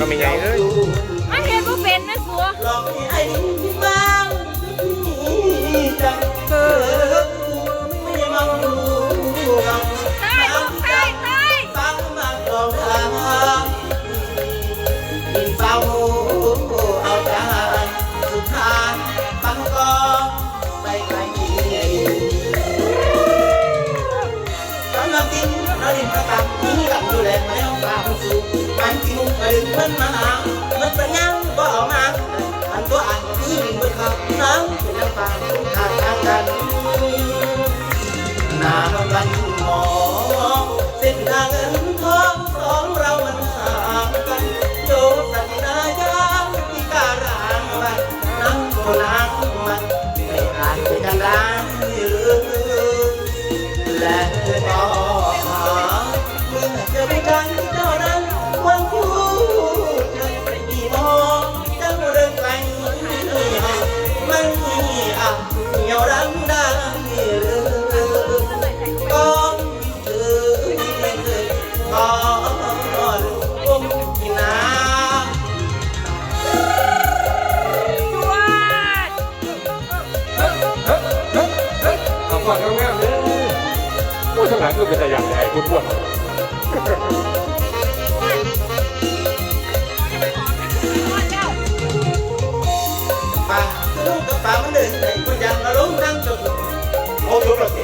ก็ไม่ใหญ่เอ้ยมันเห็นว่าเป็นนะสัว ไป โอ้ยสนามก็เป็นแต่อย่างใหญ่คุณอ้วนำปลาลูกกับปลามันเดินไปคนยังเราล้มนั่งจนโอ้ยรู้หรอกสิ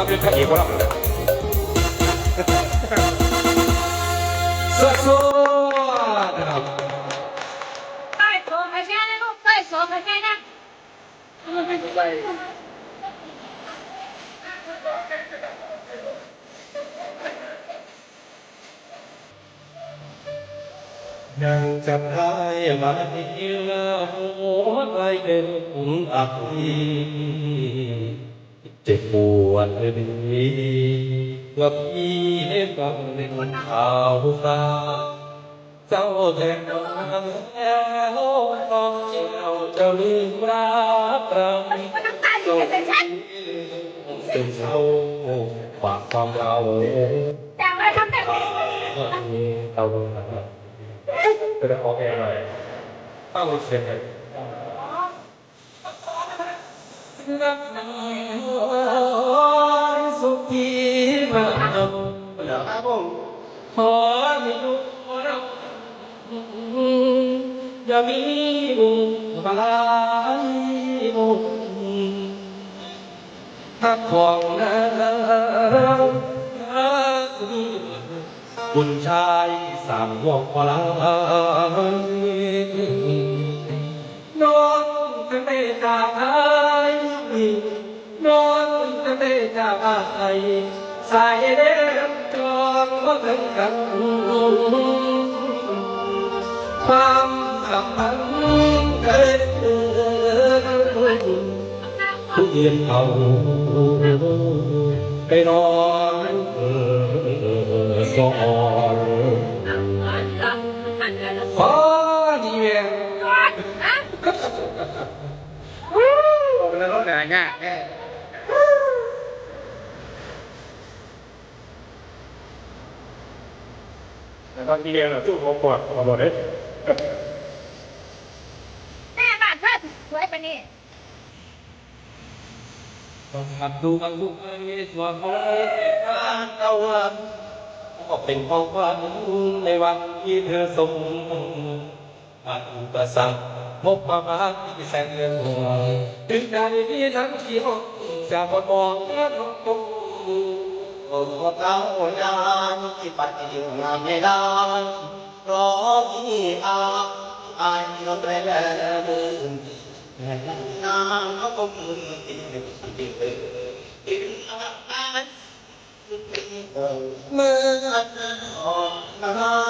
อนที่ตอนเป็นพระเอกของเราเลยสวัสดีนะครับใต้สองใครแค่นะลูกใต้สองใครแค่นะยังจำได้ไหมหัวใจเป็นอุ่นอับเจ็บปวดดีว่าพี่เห็นบังในข่าวตาเจ้าแทนมาแล้วน้องเราจะลืมรักเรามันต้องยอยู่แต่ฉันเป็นเศร้าฝากความเราแต่ว่าทำแต่เราจะได้ออกเองเลยตั้งเสียงเลยรักน้อย สุขีมาเอาครับผมขอให้ลูกเราอย่ามีบุญบายบุญทักของนั้นบุญชายสามวงพลานอนจะไม่จากใคร นอนจะไม่จากใสายเด็กจองก็ถึงกันความสัมพันธ์เกิดผู้เยียนเขาไปนอนก่อน ง่ายแน่แต่ตอนที่เรียนเราสู้เขาปวดเขาบอกเลยแม่บ้านเธอสวยปะนี่ต้องหัดดูอันลูกไอ้ตัวเขาการเตาวันก็เป็นของขวัญในวันที่เธอส่งผ่านอุปสรรค พบความรักที่แสนเงินห่วถึงใดที่ทั้งที่ห้องจากคนมองและทุกคนผมก็เต้ายานที่ปัดอยู่งามไม่ได้รอพี่อาอายนองไปแล้วน้ำเขาก็มือติดหนึ่งติดเลยติดอะไรเมื่อออกงาน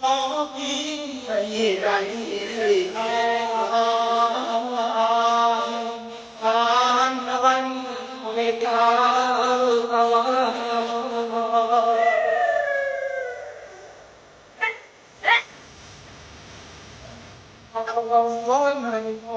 ขอพี่ให้ไรแม่ทานวันไม่กล้าเขาร้อนให้พอ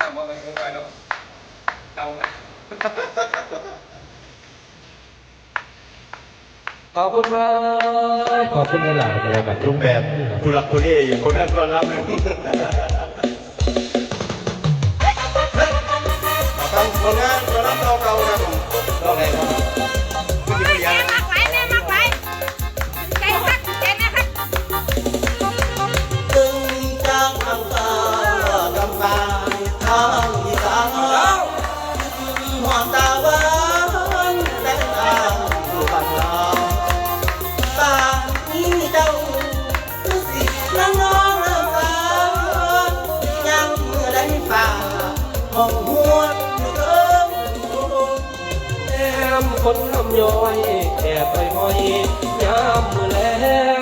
แม่เป็นแต่ใครเขามีก็เชื่อเป็นนักนักแต่ใครเขาแม่ก็ไหนเดินความมีความให้แทนที่ให้ถามว่ามันคืออะไรเนาะเอาขอบคุณครับขอบคุณหลายๆเลยแบบรูปแบบทุลักทุเลอยู่คนนั้นก็รับตั้งคนงานก็รับเราเก่าครับเราไงครับ คนทำย้อยแอบไปห้อยยามมือแลง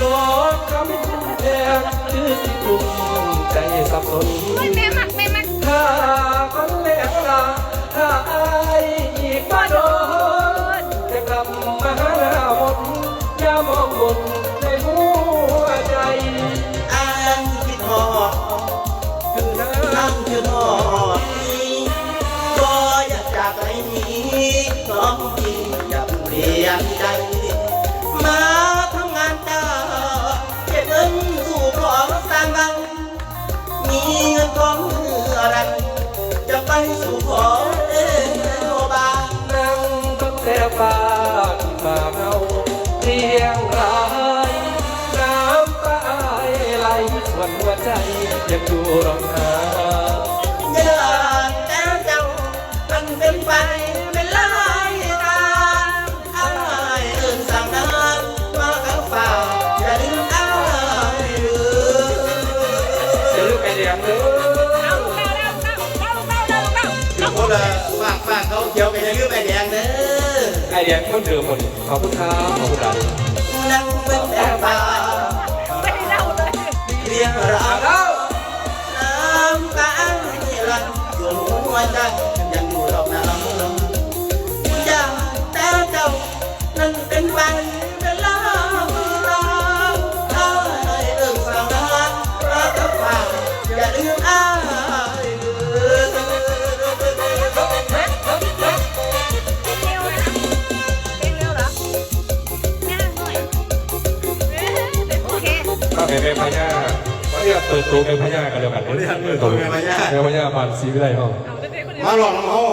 ดอกคำแดงชื่อสิกลุ่มใจสับสนโอ้ยแม่มักแม่มักถ้าคนแหลกลาถ้าอายอีกมาโดนจะกลับมาหาหน้ามนอย่ามองบนในหัวใจอ่านคิดหอดคือน้นั่งคิดหอด นี้น้องพี่อย่าเปลี่ยนใจ มาทำงานจ้าเก็บเงินสู่ของสร้างบัง มีเงินทองเมื่อไรจะไปสู่ขอเอโอบาำนั่งตั้งแต่ฟ้าที่มาเราเรียงรายน้ำตาไหลส่วนหัวใจยังอยู่ร้องไห้เยอะแต่ วเร็วทุกคนละฝากฝากเขาเขียวไปอย่าลืมไอแดงเด้อไอเดียคนเดิมหมดขอบคุณครับขอบคุณครับนั่งเป็นแต่ป่าเล่าเลยเรียงราวน้ำตาไหลส่วนหัวใจยังอยู่รอบน้า วันนี้เปิดตัวเป็นพญากันเดียวกันวันนี้เปิดตัวเป็นพญาเป็นพญาพันศรีวิไลห้องมาหลอกน้องเขาโอ้